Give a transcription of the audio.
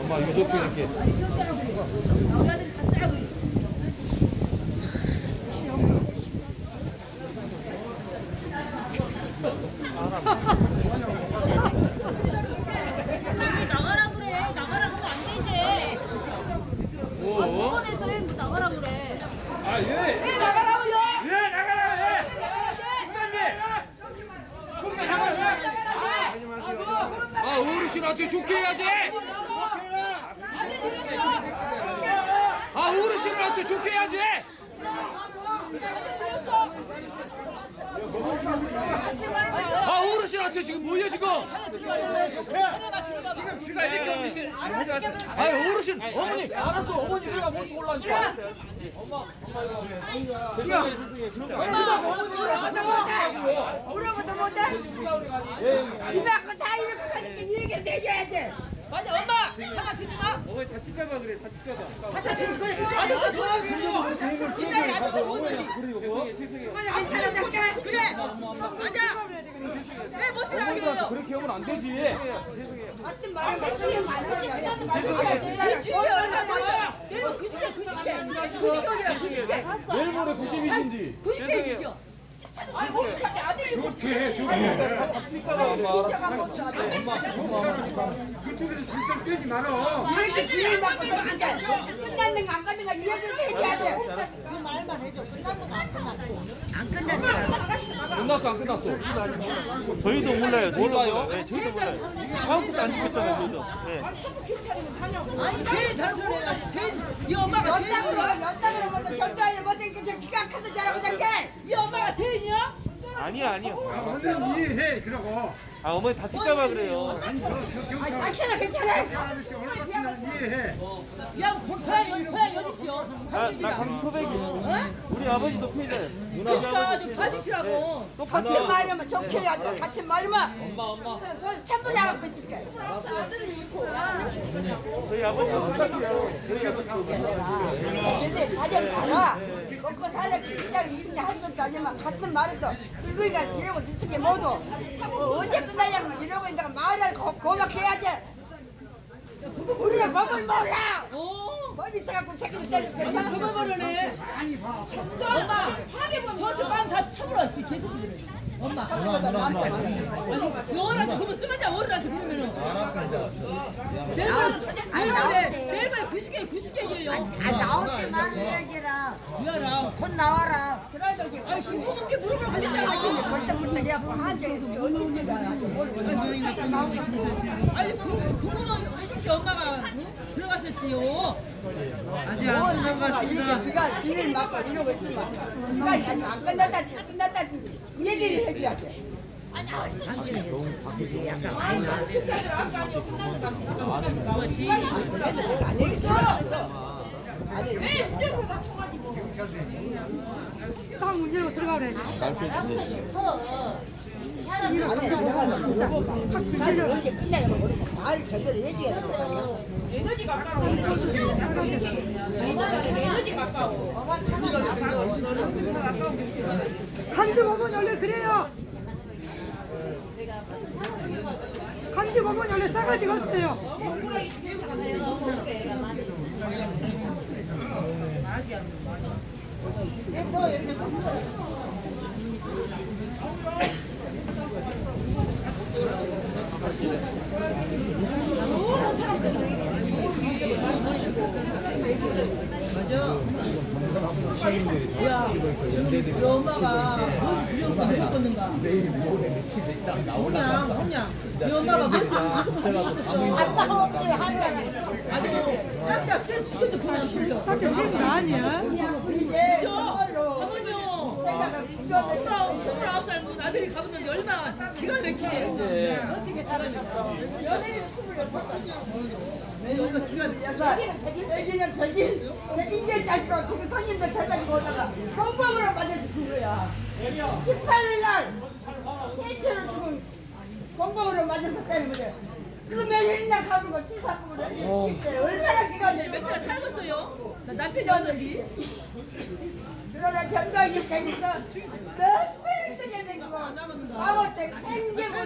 엄마 유족분 이렇게 왜 나가라 그래? 나가라 그러면 안 되지. 병원에서 왜 나가라 그래? 아 예! 왜 나가라고요? 예 나가라 예! 아 어르신한테 좋게 해야지! 아 어르신한테 좋게 해야지! 아 어르신한테 지금 뭐야 지금? 지금 귀가 이렇게 없는지 아 어르신 어머니. 알았어 어머니 내가 모시고 올라니까 우리부터 못해? 이나 거다 이렇게 가니까 얘기 내줘야 돼. 맞아 엄마! 하나 주지 마. 어머니 다칠까봐 그래 다칠까봐. 주지 마. 아직도 좋아. 이제 좋은데. 죄송해요 죄송해요. 아니 그래 그래. 맞아. 들어가게요? 그렇게 하면 안 되지 같은 말을 몇시에 만나는 말이야. 이 주위 얼마나 내가 90개 90개 90개이야 90개 내일 모레 90이신디 90개 주시오. 좋게 해, 좋게 해. 다칠까봐 엄마 그쪽에서 진짜 빼지 말어. 당신 주인 받고 진짜 끝났는 거안 끝난 거 해줘야 돼. 그 말만 해줘. 끝났는 거안 끝났고. 안 끝났어. 끝났어 안 끝났어 저희도 몰라요 몰라요? 네 저희도 몰라요 주도 안 입었잖아요 저희도 네. 아니 제일 다른 소리 해가 제일 이 엄마가 연락으로 제일이야. 연락으로 먼저 전화해 못하니까 저 기가 커서 자라고 자게. 이 엄마가 제일이야? 아니야 아니야 오늘은 이해해, 그러고. 아 어머니 다칠까봐 그래요 아니, 당신은 괜찮아. 아저씨 오늘 같은 날은 이해해. 야 고향 연 고향 연이시오. 나 강토백이 우리 아버지도 피해자예요 그러니까 좀 받으시라고. 같은 말이면 돼. 같은 말이면. 엄마 엄마. 손 전부 잡고 있을게. 저희 아버지도 부탁해요 얘들 가정 봐라. 먹고 살래 그냥 이렇게 할 것도 아니면 같은 말해도 이거가 이러고 있을 게 모두 어, 언제 끝나냐면 이러고 있다가 말을 고, 고맙게 해야지. 우리는 법을 몰라. 오. 법 있어갖고 새끼들 때리는 엄마 그거 버려네. 엄마 저한테 빵다 쳐버렸지 개새끼들. 엄마. 영원한테 그러면 쓰가자 어른한테 그러면은. 내일 내일 모레 내일 모레 90개 90개예요. 아 나올 때만 해야지라. 미안하. 곧 나와라. 아 힘없는 게 물어보러 가셨잖아. 벌떡벌떡 야 한테 어디가 아니 그 그거는 하실 게 엄마가 응? 들어가셨지요. 아직 안 끝났습니다. 그가 진을 막고 이러고 있으면 시간이 안 끝났다든지 끝났다든지 이 얘기를 해줘야 돼. 그렇지. 안 해주셔. 안 해주셔. 쌍문 열고 들어가래. 그래요. 간주 먹으면 원래 싸가지가 없어요. 우리 엄마가 뭘 두려움과 무섭겠는가? 내일 모레 며칠 있다 나올라. 그냥 그냥 우리 엄마가 뭘? 아빠 없지, 하자. 아주 짝짝 쟤 지금도 그냥 불려. 그게 셈이 아니야. 스물아홉 살 아들이 가면 얼마나 기가 막히게. 어떻게 잘하셨어? 연예인 스물여섯 여기는 백인 백인은 백인 백인제 자식으로 지금 성인들 찾아지고 올라가 헌법으로 만든 그거야. 18일날 최초로 지금 헌법으로 만들어서 때리면 돼 그거 매일날 가는 거 시사금으로 어. 얼마나 기가 막혀 몇 개나 살고 있어요? 나 남편이 왔는데 누나는 전방이 되니까 몇 배를 쓰게 된 거. 아무 때 생기고